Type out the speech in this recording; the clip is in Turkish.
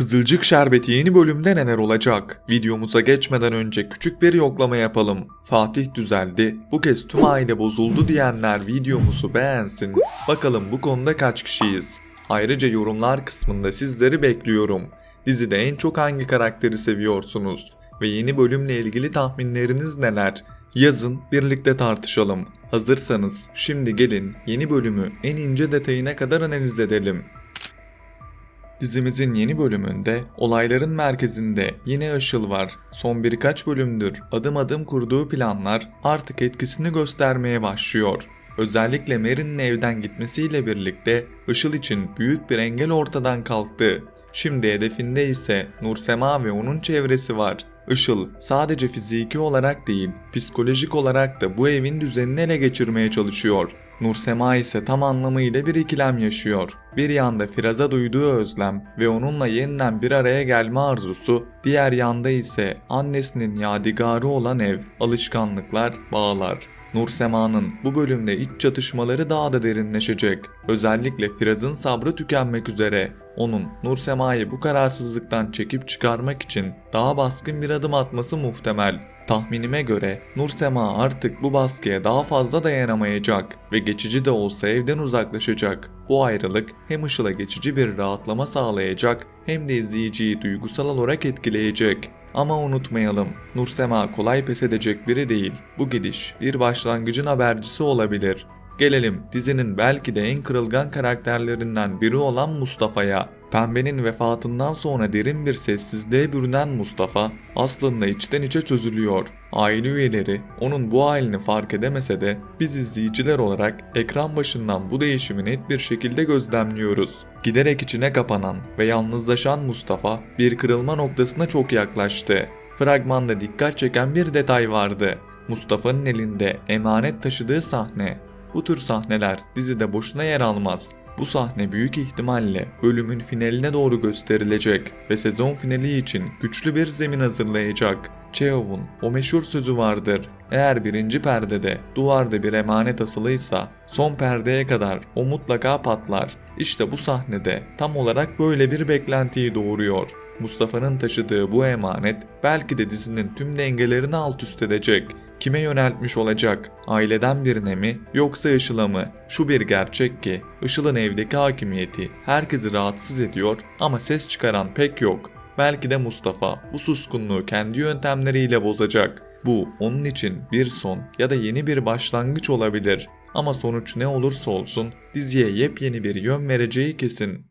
Kızılcık Şerbeti yeni bölümde neler olacak? Videomuza geçmeden önce küçük bir yoklama yapalım. Fatih düzeldi, bu kez tüm aile bozuldu diyenler videomuzu beğensin. Bakalım bu konuda kaç kişiyiz? Ayrıca yorumlar kısmında sizleri bekliyorum. Dizide en çok hangi karakteri seviyorsunuz? Ve yeni bölümle ilgili tahminleriniz neler? Yazın birlikte tartışalım. Hazırsanız şimdi gelin yeni bölümü en ince detayına kadar analiz edelim. Dizimizin yeni bölümünde olayların merkezinde yine Işıl var. Son birkaç bölümdür adım adım kurduğu planlar artık etkisini göstermeye başlıyor. Özellikle Mary'nin evden gitmesiyle birlikte Işıl için büyük bir engel ortadan kalktı. Şimdi hedefinde ise Nursema ve onun çevresi var. Işıl sadece fiziki olarak değil, psikolojik olarak da bu evin düzenini ele geçirmeye çalışıyor. Nursema ise tam anlamıyla bir ikilem yaşıyor. Bir yanda Firaz'a duyduğu özlem ve onunla yeniden bir araya gelme arzusu, diğer yanda ise annesinin yadigarı olan ev, alışkanlıklar, bağlar. Nursema'nın bu bölümde iç çatışmaları daha da derinleşecek. Özellikle Firaz'ın sabrı tükenmek üzere. Onun Nursema'yı bu kararsızlıktan çekip çıkarmak için daha baskın bir adım atması muhtemel. Tahminime göre Nursema artık bu baskıya daha fazla dayanamayacak ve geçici de olsa evden uzaklaşacak. Bu ayrılık hem Işıl'a geçici bir rahatlama sağlayacak hem de izleyiciyi duygusal olarak etkileyecek. Ama unutmayalım, Nursema kolay pes edecek biri değil. Bu gidiş bir başlangıcın habercisi olabilir. Gelelim dizinin belki de en kırılgan karakterlerinden biri olan Mustafa'ya. Pembe'nin vefatından sonra derin bir sessizliğe bürünen Mustafa aslında içten içe çözülüyor. Aile üyeleri onun bu halini fark edemese de biz izleyiciler olarak ekran başından bu değişimi net bir şekilde gözlemliyoruz. Giderek içine kapanan ve yalnızlaşan Mustafa bir kırılma noktasına çok yaklaştı. Fragmanda dikkat çeken bir detay vardı. Mustafa'nın elinde emanet taşıdığı sahne. Bu tür sahneler dizide boşuna yer almaz. Bu sahne büyük ihtimalle bölümün finaline doğru gösterilecek ve sezon finali için güçlü bir zemin hazırlayacak. Cheov'un o meşhur sözü vardır. Eğer birinci perdede duvarda bir emanet asılıysa son perdeye kadar o mutlaka patlar. İşte bu sahnede tam olarak böyle bir beklentiyi doğuruyor. Mustafa'nın taşıdığı bu emanet belki de dizinin tüm dengelerini alt üst edecek. Kime yöneltmiş olacak? Aileden birine mi yoksa Işıl'a mı? Şu bir gerçek ki Işıl'ın evdeki hakimiyeti herkesi rahatsız ediyor ama ses çıkaran pek yok. Belki de Mustafa bu suskunluğu kendi yöntemleriyle bozacak. Bu onun için bir son ya da yeni bir başlangıç olabilir. Ama sonuç ne olursa olsun diziye yepyeni bir yön vereceği kesin.